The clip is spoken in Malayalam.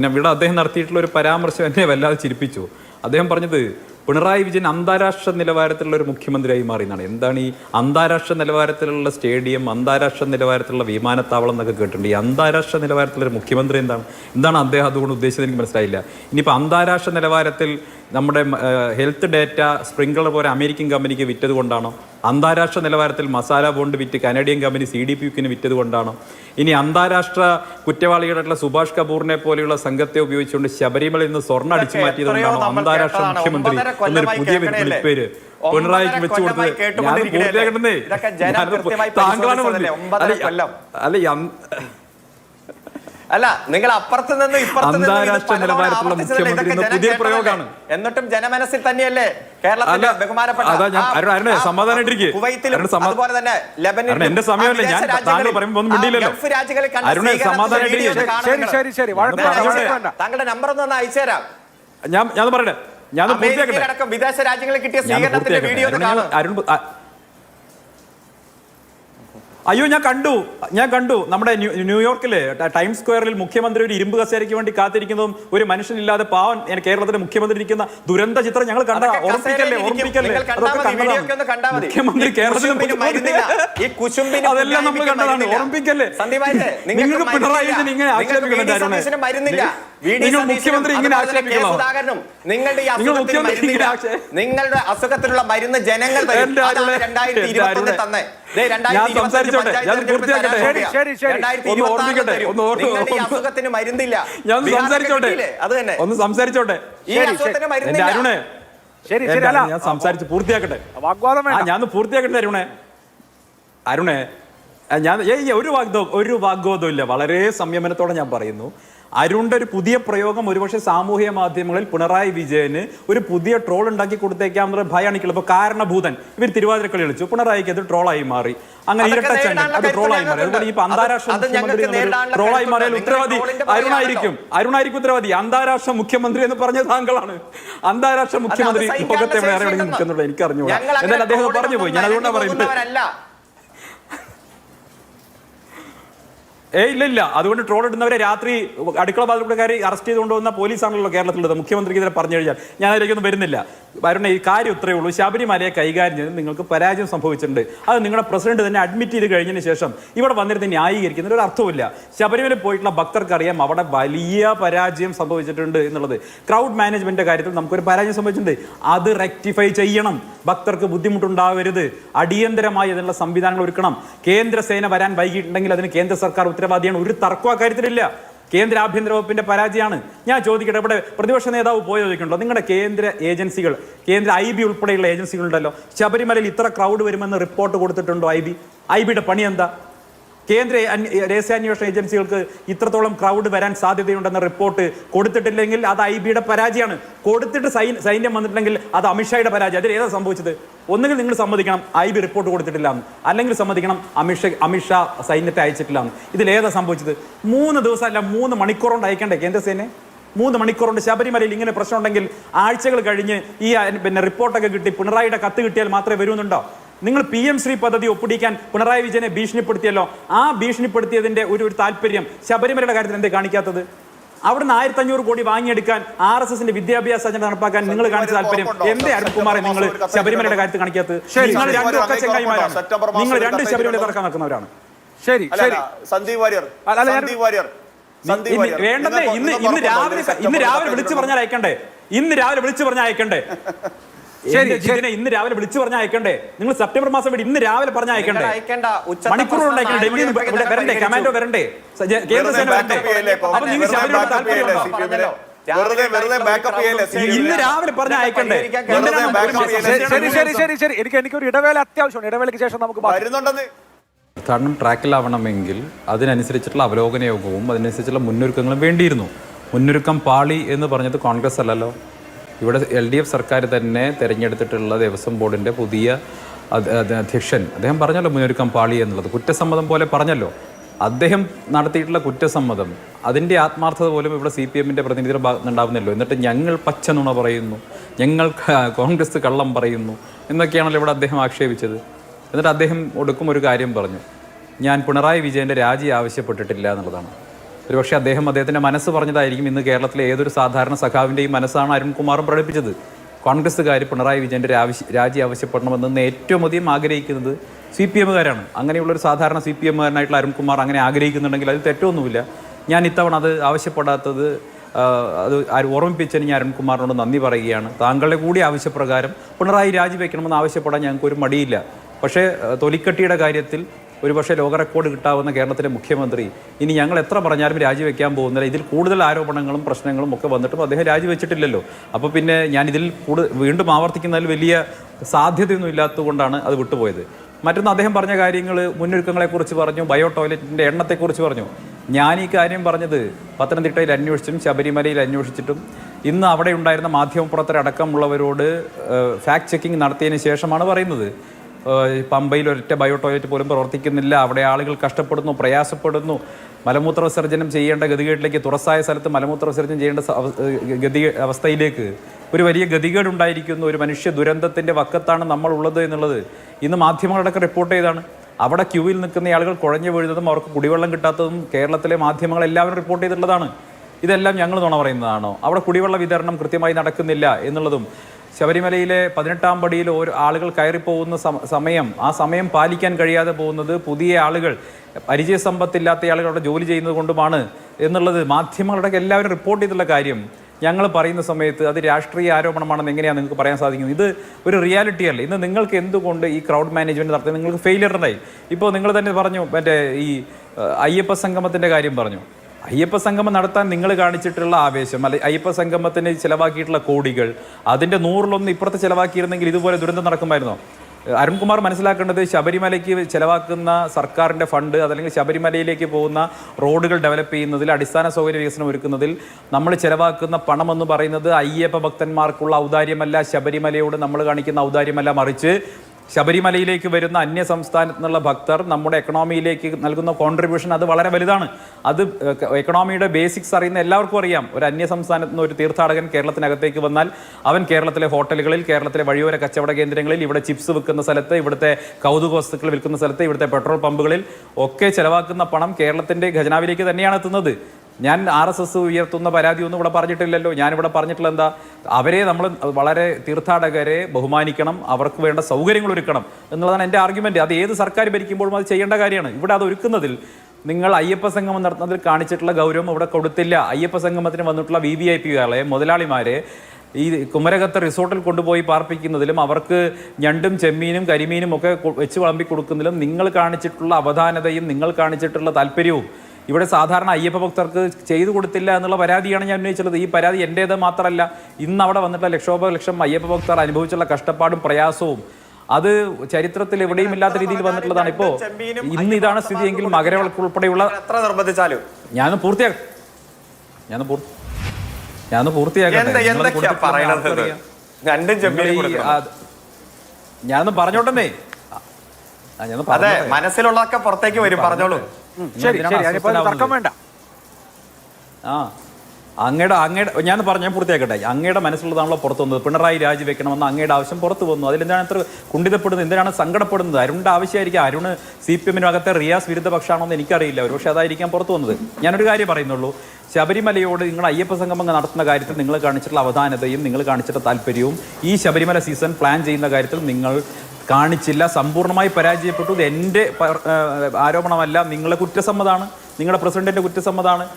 പിന്നെ ഇവിടെ അദ്ദേഹം നടത്തിയിട്ടുള്ള ഒരു പരാമർശം എന്നെ വല്ലാതെ ചിരിപ്പിച്ചു. അദ്ദേഹം പറഞ്ഞത് പിണറായി വിജയൻ അന്താരാഷ്ട്ര നിലവാരത്തിലുള്ള ഒരു മുഖ്യമന്ത്രിയായി മാറി എന്നാണ്. എന്താണ് ഈ അന്താരാഷ്ട്ര നിലവാരത്തിലുള്ള സ്റ്റേഡിയം അന്താരാഷ്ട്ര നിലവാരത്തിലുള്ള വിമാനത്താവളം എന്നൊക്കെ കേട്ടിട്ടുണ്ട്. ഈ അന്താരാഷ്ട്ര നിലവാരത്തിലൊരു മുഖ്യമന്ത്രി എന്താണ്? എന്താണ് അദ്ദേഹം അതുകൊണ്ട് ഉദ്ദേശിച്ചത് എനിക്ക് മനസ്സിലായില്ല. ഇനിയിപ്പോൾ അന്താരാഷ്ട്ര നിലവാരത്തിൽ നമ്മുടെ ഹെൽത്ത് ഡേറ്റ സ്പ്രിംഗ്ലർ പോലെ അമേരിക്കൻ കമ്പനിക്ക് വിറ്റത് കൊണ്ടാണോ? അന്താരാഷ്ട്ര നിലവാരത്തിൽ മസാല ബോണ്ട് വിറ്റ് Canadian company C D P യുക്കിന് വിറ്റത് കൊണ്ടാണോ? ഇനി അന്താരാഷ്ട്ര കുറ്റവാളികളായിട്ടുള്ള സുഭാഷ് കപൂറിനെ പോലെയുള്ള സംഘത്തെ ഉപയോഗിച്ചുകൊണ്ട് ശബരിമലയിൽ നിന്ന് സ്വർണ അടിച്ചു മാറ്റിയത് കൊണ്ടാണോ അന്താരാഷ്ട്ര. മുഖ്യമന്ത്രി എന്നൊരു പുതിയ പേര് വിളിപ്പേര് പിണറായിക്ക് വെച്ചു കൊടുത്തത് ഞാൻ പൂർത്തിയാക്കണ്ടേ താങ്കളാണ് പറഞ്ഞത് അല്ല. അല്ല നിങ്ങൾ അപ്പുറത്ത് നിന്ന് ഇപ്പുറത്ത് അന്താരാഷ്ട്ര നിലവാരത്തിലുള്ള മുഖ്യമന്ത്രി പുതിയ? പ്രയോഗമാണ്. എന്നിട്ടും ജനമനസ്സിൽ തന്നെയല്ലേ കേരളത്തിലെ ബഹുമാനപ്പെട്ട കുവൈത്തിലും അതുപോലെ തന്നെ ലെബനിലും എന്റെ സമയമല്ലേ? ഞാൻ വിദേശ താങ്കൾ രാജ്യങ്ങളിൽ, പറയുമ്പോൾ ഒന്നും മിണ്ടിയില്ലല്ലോ. രാജ്യങ്ങളിൽ. താങ്കളുടെ നമ്പർ ഒന്ന് അയച്ചുതരാം ഞാൻ ഞാൻ പറയട്ടെ ഞാൻ പൂർത്തിയാക്കട്ടെ വിദേശ രാജ്യങ്ങളിൽ കിട്ടിയ സ്വീകരണത്തിന്റെ വീഡിയോ അരുൺ, ഞാൻ- കാണുക അരുൺ ആ- അയ്യോ ഞാൻ കണ്ടു. ഞാൻ കണ്ടു. നമ്മുടെ ന്യൂ- ന്യൂയോർക്കിലെ ട- സ്ക്വയറിൽ മുഖ്യമന്ത്രി ഒരു ഇരുമ്പ് കസേരയ്ക്ക് വേണ്ടി കാത്തിരിക്കുന്നതും ഒരു മനുഷ്യനില്ലാതെ പാവൻ ഞാൻ കേരളത്തിലെ മുഖ്യമന്ത്രി ഇരിക്കുന്ന ദുരന്ത ചിത്രം ഞങ്ങൾ കണ്ട. കണ്ടതാണ്. മതി. മുഖ്യമന്ത്രി കേരളത്തിൽ അതെല്ലാം നമ്മൾ കണ്ടതാണ്. ഓർമ്മിക്കല്ലേ നിങ്ങൾക്ക് പിണറായി ഇങ്ങനെ നിങ്ങൾക്ക് മുഖ്യമന്ത്രി ഇങ്ങനെ നിങ്ങളുടെ നിങ്ങളുടെ അസുഖത്തിനുള്ള മരുന്ന് ജനങ്ങൾ രണ്ടായിരത്തി തന്നെ. അസുഖത്തിന് മരുന്നില്ല. ഞാൻ സംസാരിച്ചോട്ടെ? അത് തന്നെ. ഒന്ന് സംസാരിച്ചോട്ടെ? ഈ അസുഖത്തിന് എന്റെ മരുന്നില്ല. അരുണേ. ശരി ശരി അല്ല. ഞാൻ സംസാരിച്ച് പൂർത്തിയാക്കട്ടെ? വാഗ്വാദം വേണ്ട. ഞാൻ പൂർത്തിയാക്കട്ടെ അരുണേ? അരുണേ ഞാൻ ഏയ് ഒരു വാഗ്ദോ ഒരു വാഗ്വാദവും ഇല്ല. വളരെ സംയമനത്തോടെ ഞാൻ പറയുന്നു. അരുണിന്റെ ഒരു പുതിയ പ്രയോഗം ഒരുപക്ഷെ സാമൂഹ്യ മാധ്യമങ്ങളിൽ പിണറായി വിജയന് ഒരു പുതിയ ട്രോൾ ഉണ്ടാക്കി കൊടുത്തേക്കാമെന്ന ഭയമാണ് എനിക്കുള്ളത് ഇപ്പൊ കാരണഭൂതൻ. ഇവർ തിരുവാതിരക്കളി കളിച്ചു. പിണറായിക്ക് അത് ട്രോളായി മാറി. അങ്ങനെ ഇരട്ടച്ചണ്ടൻ അത് ട്രോളായി മാറി. അതുപോലെ ഇപ്പൊ അന്താരാഷ്ട്ര മുഖ്യമന്ത്രി ട്രോളായി മാറിയാൽ ഉത്തരവാദി അരുണായിരിക്കും. അരുണായിരിക്കും ഉത്തരവാദി. അന്താരാഷ്ട്ര മുഖ്യമന്ത്രി എന്ന് പറഞ്ഞ താങ്കളാണ്. അന്താരാഷ്ട്ര മുഖ്യമന്ത്രി ലോകത്തെ വേറെ എവിടെയെങ്കിലും ശേഷിയുണ്ടെന്ന്. നിൽക്കുന്നുണ്ടോ? എനിക്ക് അറിഞ്ഞുകൂടാ ഞങ്ങൾ എന്നാൽ അദ്ദേഹം പറഞ്ഞു പോയി ഞാൻ അതുകൊണ്ടാണ് പറയുന്നത്. ഏ ഇല്ല ഇല്ല. അതുകൊണ്ട് ട്രോൾ ഇടുന്നവരെ രാത്രി അടുക്കള ബാധിക്കൂടെ കയറി അറസ്റ്റ് ചെയ്ത് കൊണ്ടുവന്ന പോലീസാണല്ലോ കേരളത്തിലുള്ളത്. മുഖ്യമന്ത്രിക്ക് ഇതിനെ പറഞ്ഞു കഴിഞ്ഞാൽ. ഞാൻ അതിലേക്കൊന്നും വരുന്നില്ല. വരുന്ന ഈ കാര്യം ഇത്രയേ ഉള്ളൂ. ശബരിമലയെ കൈകാര്യം ചെയ്ത് നിങ്ങൾക്ക് പരാജയം സംഭവിച്ചിട്ടുണ്ട്. അത് നിങ്ങളുടെ പ്രസിഡന്റ് തന്നെ അഡ്മിറ്റ് ചെയ്ത് കഴിഞ്ഞതിന് ശേഷം ഇവിടെ വന്നിരുന്ന് ന്യായീകരിക്കുന്നതിന് ഒരു അർത്ഥമില്ല ശബരിമല പോയിട്ടുള്ള ഭക്തർക്കറിയാം അവിടെ വലിയ പരാജയം സംഭവിച്ചിട്ടുണ്ട് എന്നുള്ളത്. ക്രൗഡ് മാനേജ്മെന്റിന്റെ കാര്യത്തിൽ നമുക്കൊരു പരാജയം സംഭവിച്ചിട്ടുണ്ട്. അത് റെക്ടിഫൈ ചെയ്യണം. ഭക്തർക്ക് ബുദ്ധിമുട്ടുണ്ടാവരുത്. അടിയന്തരമായി അതിനുള്ള സംവിധാനങ്ങൾ ഒരുക്കണം. കേന്ദ്ര സേന വരാൻ വൈകിട്ടുണ്ടെങ്കിൽ അതിന് കേന്ദ്ര സർക്കാർ ഉത്തരവാദിയാണ്. ഒരു തർക്കം അക്കാര്യത്തിലില്ല കേന്ദ്ര ആഭ്യന്തര വകുപ്പിന്റെ പരാജയമാണ്. ഞാൻ ചോദിക്കട്ടെ ഇവിടെ പ്രതിപക്ഷ നേതാവ് പോയി ചോദിക്കണ്ടോ നിങ്ങളുടെ കേന്ദ്ര ഏജൻസികൾ കേന്ദ്ര ഐ ബി ഉൾപ്പെടെയുള്ള ഏജൻസികളുണ്ടല്ലോ. ശബരിമലയിൽ ഇത്ര ക്രൗഡ് വരുമെന്ന് റിപ്പോർട്ട് കൊടുത്തിട്ടുണ്ടോ ഐ ബി? ഐ ബിയുടെ പണി എന്താ? കേന്ദ്ര രഹസ്യാന്വേഷണ ഏജൻസികൾക്ക് ഇത്രത്തോളം ക്രൗഡ് വരാൻ സാധ്യതയുണ്ടെന്ന റിപ്പോർട്ട് കൊടുത്തിട്ടില്ലെങ്കിൽ അത് ഐ ബിയുടെ പരാജയമാണ്. കൊടുത്തിട്ട് സൈന്യം വന്നിട്ടുണ്ടെങ്കിൽ അത് അമിത്ഷായുടെ പരാജയം. അതിൽ ഏതാ സംഭവിച്ചത്? ഒന്നുകിൽ നിങ്ങൾ സമ്മതിക്കണം ഐ ബി റിപ്പോർട്ട് കൊടുത്തിട്ടില്ല അല്ലെങ്കിൽ സമ്മതിക്കണം അമിത്ഷാ അമിത്ഷാ സൈന്യത്തെ അയച്ചിട്ടില്ല ഇതിലേതാ സംഭവിച്ചത്? മൂന്ന് ദിവസം അല്ല മൂന്ന് മണിക്കൂർ കൊണ്ട് അയക്കണ്ടേ കേന്ദ്രസേനയെ മൂന്ന് മണിക്കൂറുണ്ട് ശബരിമലയിൽ ഇങ്ങനെ പ്രശ്നമുണ്ടെങ്കിൽ ആഴ്ചകൾ കഴിഞ്ഞ് ഈ പിന്നെ റിപ്പോർട്ടൊക്കെ കിട്ടി പിണറായിയുടെ കത്ത് കിട്ടിയാൽ മാത്രമേ വരുന്നുണ്ടോ? നിങ്ങൾ പി എം ശ്രീ പദ്ധതി ഒപ്പിടിക്കാൻ പിണറായി വിജയനെ ഭീഷണിപ്പെടുത്തിയല്ലോ. ആ ഭീഷണിപ്പെടുത്തിയതിന്റെ ഒരു ഒരു താല്പര്യം ശബരിമലയുടെ കാര്യത്തിൽ എന്തേ കാണിക്കാത്തത്? അവിടുന്ന് ആയിരത്തി അഞ്ഞൂറ് കോടി വാങ്ങിയെടുക്കാൻ ആർ എസ് എസിന്റെ വിദ്യാഭ്യാസ അജണ്ട നടപ്പാക്കാൻ നിങ്ങൾ കാണിച്ച താല്പര്യം. എന്തേ അരുൺകുമാറെ നിങ്ങൾ ശബരിമലയുടെ കാര്യത്തിൽ കാണിക്കാത്തത്? നിങ്ങൾ രണ്ട് ചെങ്ങായിമാരാണ്. നിങ്ങൾ രണ്ട് ശബരിമല തറക്കാൻ നടക്കുന്നവരാണ് ശരി ശരി. സന്ദീപ് വാര്യർ. സന്ദീപ് വാര്യർ. ഇന്ന് ഇന്ന് രാവിലെ ഇന്ന് രാവിലെ വിളിച്ചു പറഞ്ഞാൽ അയക്കണ്ടേ ഇന്ന് രാവിലെ വിളിച്ചു പറഞ്ഞാൽ അയക്കണ്ടേ ശരി. ഇന്ന് രാവിലെ വിളിച്ചു പറഞ്ഞാൽ അയക്കണ്ടേ? നിങ്ങൾ സെപ്റ്റംബർ മാസം വേണ്ടി ഇന്ന് രാവിലെ പറഞ്ഞാൽ അയക്കണ്ടേ? മണിക്കൂറുകൊണ്ട് അയക്കണ്ട. ഡൽഹിയിൽ വരണ്ടേ? കമാൻഡോ വരണ്ടേ? കേന്ദ്ര സേന വരണ്ടേ? backup അപ്പൊ നിങ്ങൾ ശബരിമല ഇന്ന് രാവിലെ പറഞ്ഞ അയക്കണ്ടേ? ഒരു ശരി ശരി ശരി ശരി. എനിക്ക് എനിക്കൊരു ഇടവേള അത്യാവശ്യമാണ് ഇടവേളയ്ക്ക് ശേഷം നമുക്ക് വരുന്നുണ്ടെന്ന്. തീർത്ഥാടനം ട്രാക്കിലാവണമെങ്കിൽ അതിനനുസരിച്ചിട്ടുള്ള അവലോകന യോഗവും അതിനനുസരിച്ചുള്ള മുന്നൊരുക്കങ്ങളും വേണ്ടിയിരുന്നു. മുന്നൊരുക്കം പാളി എന്ന് പറഞ്ഞത് കോൺഗ്രസ് അല്ലല്ലോ ഇവിടെ എൽ ഡി എഫ് സർക്കാർ തന്നെ തിരഞ്ഞെടുത്തിട്ടുള്ള ദേവസ്വം ബോർഡിന്റെ പുതിയ അധ്യക്ഷൻ. അദ്ദേഹം പറഞ്ഞല്ലോ മുന്നൊരുക്കം പാളി എന്നുള്ളത്. കുറ്റസമ്മതം പോലെ പറഞ്ഞല്ലോ. അദ്ദേഹം നടത്തിയിട്ടുള്ള കുറ്റസമ്മതം അതിന്റെ ആത്മാർത്ഥത പോലും ഇവിടെ സി പി എമ്മിന്റെ പ്രതിനിധിയുടെ ഭാഗത്ത് ഉണ്ടാവുന്നല്ലോ എന്നിട്ട് ഞങ്ങൾ പച്ച നുണ പറയുന്നു ഞങ്ങൾ കോൺഗ്രസ് കള്ളം പറയുന്നു എന്നൊക്കെയാണല്ലോ ഇവിടെ അദ്ദേഹം ആക്ഷേപിച്ചത്. എന്നിട്ട് അദ്ദേഹം ഒടുക്കും ഒരു കാര്യം പറഞ്ഞു. ഞാൻ പിണറായി വിജയന്റെ രാജി ആവശ്യപ്പെട്ടിട്ടില്ല എന്നുള്ളതാണ്. ഒരുപക്ഷെ അദ്ദേഹം അദ്ദേഹത്തിന്റെ മനസ്സ് പറഞ്ഞതായിരിക്കും ഇന്ന് കേരളത്തിലെ ഏതൊരു സാധാരണ സഖാവിന്റെയും മനസ്സാണ് അരുൺകുമാറും പ്രകടിപ്പിച്ചത്. കോൺഗ്രസ്സുകാർ പിണറായി വിജയന്റെ രാജി ആവശ്യപ്പെടണമെന്ന് ഏറ്റവും അധികം ആഗ്രഹിക്കുന്നത് സി പി എമ്മുകാരാണ്. അങ്ങനെയുള്ള ഒരു സാധാരണ സി പി എമ്മുകാരനായിട്ടുള്ള അരുൺകുമാർ അങ്ങനെ ആഗ്രഹിക്കുന്നുണ്ടെങ്കിൽ അതിൽ തെറ്റൊന്നുമില്ല. ഞാൻ ഇത്തവണ അത് ആവശ്യപ്പെടാത്തത് അത് ഓർമ്മിപ്പിച്ചതിന് ഞാൻ അരുൺകുമാറിനോട് നന്ദി പറയുകയാണ്. താങ്കളുടെ കൂടി ആവശ്യപ്രകാരം പിണറായി രാജിവെക്കണമെന്ന് ആവശ്യപ്പെടാൻ ഞങ്ങൾക്ക് ഒരു മടിയില്ല. പക്ഷേ തൊലിക്കട്ടിയുടെ കാര്യത്തിൽ ഒരുപക്ഷെ ലോക റെക്കോർഡ് കിട്ടാവുന്ന കേരളത്തിലെ മുഖ്യമന്ത്രി ഇനി ഞങ്ങൾ എത്ര പറഞ്ഞാലും രാജിവെക്കാൻ പോകുന്നില്ല. ഇതിൽ കൂടുതൽ ആരോപണങ്ങളും പ്രശ്നങ്ങളും ഒക്കെ വന്നിട്ടും അദ്ദേഹം രാജിവെച്ചിട്ടില്ലല്ലോ. അപ്പോൾ പിന്നെ ഞാൻ ഇതിൽ വീണ്ടും ആവർത്തിക്കുന്നതിൽ വലിയ സാധ്യതയൊന്നും ഇല്ലാത്തതുകൊണ്ടാണ് അത് വിട്ടുപോയത്. മറ്റൊന്ന് അദ്ദേഹം പറഞ്ഞ കാര്യങ്ങൾ മുന്നൊരുക്കങ്ങളെക്കുറിച്ച് പറഞ്ഞു ബയോ ടോയ്ലറ്റിന്റെ എണ്ണത്തെക്കുറിച്ച് പറഞ്ഞു. ഞാൻ ഈ കാര്യം പറഞ്ഞത് പത്തനംതിട്ടയിൽ അന്വേഷിച്ചും ശബരിമലയിൽ അന്വേഷിച്ചിട്ടും. ഇന്ന് അവിടെ ഉണ്ടായിരുന്ന മാധ്യമപ്രവർത്തകരടക്കമുള്ളവരോട് ഫാക്ട് ചെക്കിംഗ് നടത്തിയതിന് ശേഷമാണ് പറയുന്നത്. പമ്പയിൽ ഒരൊറ്റ ബയോ ടോയ്ലറ്റ് പോലും പ്രവർത്തിക്കുന്നില്ല. അവിടെ ആളുകൾ കഷ്ടപ്പെടുന്നു പ്രയാസപ്പെടുന്നു. മലമൂത്ര വിസർജനം ചെയ്യേണ്ട ഗതികേട്ടിലേക്ക് തുറസായ സ്ഥലത്ത് മലമൂത്ര വിസർജനം ചെയ്യേണ്ട ഗതി അവസ്ഥയിലേക്ക് ഒരു വലിയ ഗതികേട് ഉണ്ടായിരിക്കുന്നു ഒരു മനുഷ്യ ദുരന്തത്തിന്റെ വക്കത്താണ് നമ്മൾ ഉള്ളത് എന്നുള്ളത് ഇന്ന് മാധ്യമങ്ങളടക്കം റിപ്പോർട്ട് ചെയ്താണ്. അവിടെ ക്യൂവിൽ നിൽക്കുന്ന ആളുകൾ കുഴഞ്ഞു വീഴുന്നതും അവർക്ക് കുടിവെള്ളം കിട്ടാത്തതും കേരളത്തിലെ മാധ്യമങ്ങൾ എല്ലാവരും റിപ്പോർട്ട് ചെയ്തിട്ടുള്ളതാണ്. ഇതെല്ലാം ഞങ്ങൾ നുണ പറയുന്നതാണോ? അവിടെ കുടിവെള്ള വിതരണം കൃത്യമായി നടക്കുന്നില്ല എന്നുള്ളതും ശബരിമലയിലെ പതിനെട്ടാം പടിയിൽ ഓരോ ആളുകൾ കയറിപ്പോകുന്ന സമ- സമയം ആ സമയം പാലിക്കാൻ കഴിയാതെ പോകുന്നത് പുതിയ ആളുകൾ പരിചയസമ്പത്തില്ലാത്ത ആളുകൾ അവിടെ ജോലി ചെയ്യുന്നത് കൊണ്ടുമാണ് എന്നുള്ളത് മാധ്യമങ്ങളുടെ എല്ലാവരും റിപ്പോർട്ട് ചെയ്തിട്ടുള്ള കാര്യം. ഞങ്ങൾ പറയുന്ന സമയത്ത് അത് രാഷ്ട്രീയ ആരോപണമാണെന്ന് എങ്ങനെയാണ് നിങ്ങൾക്ക് പറയാൻ സാധിക്കുന്നത്? ഇത് ഒരു റിയാലിറ്റി അല്ല. ഇന്ന് നിങ്ങൾക്ക് എന്തുകൊണ്ട് ഈ ക്രൗഡ് മാനേജ്മെന്റ് നടത്തി നിങ്ങൾക്ക് ഫെയിലിയർ ഉണ്ടായി. ഇപ്പോൾ നിങ്ങൾ തന്നെ പറഞ്ഞു മറ്റേ ഈ അയ്യപ്പ സംഗമത്തിന്റെ കാര്യം പറഞ്ഞു. അയ്യപ്പ സംഗമം നടത്താൻ നിങ്ങൾ കാണിച്ചിട്ടുള്ള ആവേശം അല്ലെ അയ്യപ്പ സംഗമത്തിന് ചിലവാക്കിയിട്ടുള്ള കോടികൾ അതിന്റെ നൂറിലൊന്ന് ഇപ്പുറത്ത് ചിലവാക്കിയിരുന്നെങ്കിൽ ഇതുപോലെ ദുരന്തം നടക്കുമായിരുന്നോ? അരുൺകുമാർ മനസ്സിലാക്കേണ്ടത് ശബരിമലയ്ക്ക് ചിലവാക്കുന്ന സർക്കാരിന്റെ ഫണ്ട് അതല്ലെങ്കിൽ ശബരിമലയിലേക്ക് പോകുന്ന റോഡുകൾ ഡെവലപ്പ് ചെയ്യുന്നതിൽ അടിസ്ഥാന സൗകര്യ വികസനം ഒരുക്കുന്നതിൽ നമ്മൾ ചിലവാക്കുന്ന പണം എന്ന് പറയുന്നത് അയ്യപ്പ ഭക്തന്മാർക്കുള്ള ഔദാര്യമല്ല ശബരിമലയോട് നമ്മൾ കാണിക്കുന്ന ഔദാര്യമല്ല മറിച്ച് ശബരിമലയിലേക്ക് വരുന്ന അന്യ സംസ്ഥാനത്ത് നിന്നുള്ള ഭക്തർ നമ്മുടെ എക്കണോമിയിലേക്ക് നൽകുന്ന കോൺട്രിബ്യൂഷൻ അത് വളരെ വലുതാണ്. അത് എക്കണോമിയുടെ ബേസിക്സ് അറിയുന്ന എല്ലാവർക്കും അറിയാം. ഒരു അന്യ സംസ്ഥാനത്ത് നിന്ന് ഒരു തീർത്ഥാടകൻ കേരളത്തിനകത്തേക്ക് വന്നാൽ അവൻ കേരളത്തിലെ ഹോട്ടലുകളിൽ കേരളത്തിലെ വഴിയോര കച്ചവട കേന്ദ്രങ്ങളിൽ ഇവിടെ ചിപ്സ് വിൽക്കുന്ന സ്ഥലത്ത് ഇവിടുത്തെ കൗതുക വസ്തുക്കൾ വിൽക്കുന്ന സ്ഥലത്ത് ഇവിടുത്തെ പെട്രോൾ പമ്പുകളിൽ ഒക്കെ ചെലവാക്കുന്ന പണം കേരളത്തിന്റെ ഖജനാവിലേക്ക് തന്നെയാണ് എത്തുന്നത്. ഞാൻ ആർ എസ് എസ് ഉയർത്തുന്ന പരാതി ഒന്നും ഇവിടെ പറഞ്ഞിട്ടില്ലല്ലോ. ഞാനിവിടെ പറഞ്ഞിട്ടുള്ള എന്താ അവരെ നമ്മൾ വളരെ തീർത്ഥാടകരെ ബഹുമാനിക്കണം അവർക്ക് വേണ്ട സൗകര്യങ്ങൾ ഒരുക്കണം എന്നുള്ളതാണ് എന്റെ ആർഗ്യുമെന്റ് അത് ഏത് സർക്കാർ ഭരിക്കുമ്പോഴും അത് ചെയ്യേണ്ട കാര്യമാണ്. ഇവിടെ അത് ഒരുക്കുന്നതിൽ നിങ്ങൾ അയ്യപ്പ സംഗമം നടത്തുന്നതിൽ കാണിച്ചിട്ടുള്ള ഗൗരവം ഇവിടെ കൊടുത്തില്ല. അയ്യപ്പ സംഗമത്തിന് വന്നിട്ടുള്ള വി വി ഐ പികളെ മുതലാളിമാരെ ഈ കുമരകത്ത് റിസോർട്ടിൽ കൊണ്ടുപോയി പാർപ്പിക്കുന്നതിലും അവർക്ക് ഞണ്ടും ചെമ്മീനും കരിമീനും ഒക്കെ വെച്ച് വിളമ്പി കൊടുക്കുന്നതിലും നിങ്ങൾ കാണിച്ചിട്ടുള്ള അവധാനതയും നിങ്ങൾ കാണിച്ചിട്ടുള്ള താല്പര്യവും ഇവിടെ സാധാരണ അയ്യപ്പ ഭക്തർക്ക് ചെയ്തു കൊടുത്തില്ല എന്നുള്ള പരാതിയാണ് ഞാൻ ഉന്നയിച്ചുള്ളത് ഈ പരാതി എന്റേത് മാത്രമല്ല ഇന്ന് അവിടെ വന്നിട്ടുള്ള ലക്ഷോപ ലക്ഷം അയ്യപ്പ ഭക്തർ അനുഭവിച്ചുള്ള കഷ്ടപ്പാടും പ്രയാസവും അത് ചരിത്രത്തിൽ എവിടെയും ഇല്ലാത്ത രീതിയിൽ വന്നിട്ടുള്ളതാണ്. ഇപ്പോ ഇന്ന് ഇതാണ് സ്ഥിതിയെങ്കിൽ മകരവിളക്ക് ഉൾപ്പെടെയുള്ള എത്ര നിർബന്ധിച്ചാലും. ഞാൻ പൂർത്തിയാക്കും ഞാൻ ഞാൻ ഞാനൊന്ന് പൂർത്തിയാക്കട്ടെ. ഞാനൊന്ന് പറഞ്ഞോട്ടെ അതെ. മനസ്സിലുള്ളതൊക്കെ പുറത്തേക്ക് വരും പറഞ്ഞോളൂ. ശരി ശരി അതിനിപ്പോ തർക്കം വേണ്ട. ആ അങ്ങയുടെ അങ്ങയുടെ ഞാൻ പറഞ്ഞ ഞാൻ പൂർത്തിയാക്കട്ടെ. അങ്ങയുടെ മനസ്സിലുള്ളതാണല്ലോ പുറത്തു വന്നത്. പിണറായി രാജിവെക്കണമെന്ന് അങ്ങയുടെ ആവശ്യം പുറത്തു വന്നു. അതിലെന്താണ് എത്ര കുണ്ടിതപ്പെടുന്നത് എന്തിനാണ് സങ്കടപ്പെടുന്നത്? അരുണിന്റെ ആവശ്യമായിരിക്കും. അരുണ് സി പി എമ്മിനകത്തെ റിയാസ് വിരുദ്ധ പക്ഷാണോന്ന് എനിക്കറിയില്ല. ഒരുപക്ഷെ അതായിരിക്കാം പുറത്തു വന്നത്. ഞാനൊരു കാര്യം പറയുന്നുള്ളൂ. ശബരിമലയോട് നിങ്ങൾ അയ്യപ്പ സംഗമം നടത്തുന്ന കാര്യത്തിൽ നിങ്ങൾ കാണിച്ചിട്ടുള്ള അവധാനതയും നിങ്ങൾ കാണിച്ചിട്ടുള്ള താല്പര്യവും ഈ ശബരിമല സീസൺ പ്ലാൻ ചെയ്യുന്ന കാര്യത്തിൽ നിങ്ങൾ കാണിച്ചില്ല സമ്പൂർണമായി പരാജയപ്പെട്ടു. ഇത് എന്റെ ആരോപണമല്ല. നിങ്ങളെ കുറ്റസമ്മതാണ്. നിങ്ങളുടെ പ്രസിഡന്റിന്റെ കുറ്റസമ്മതാണ്.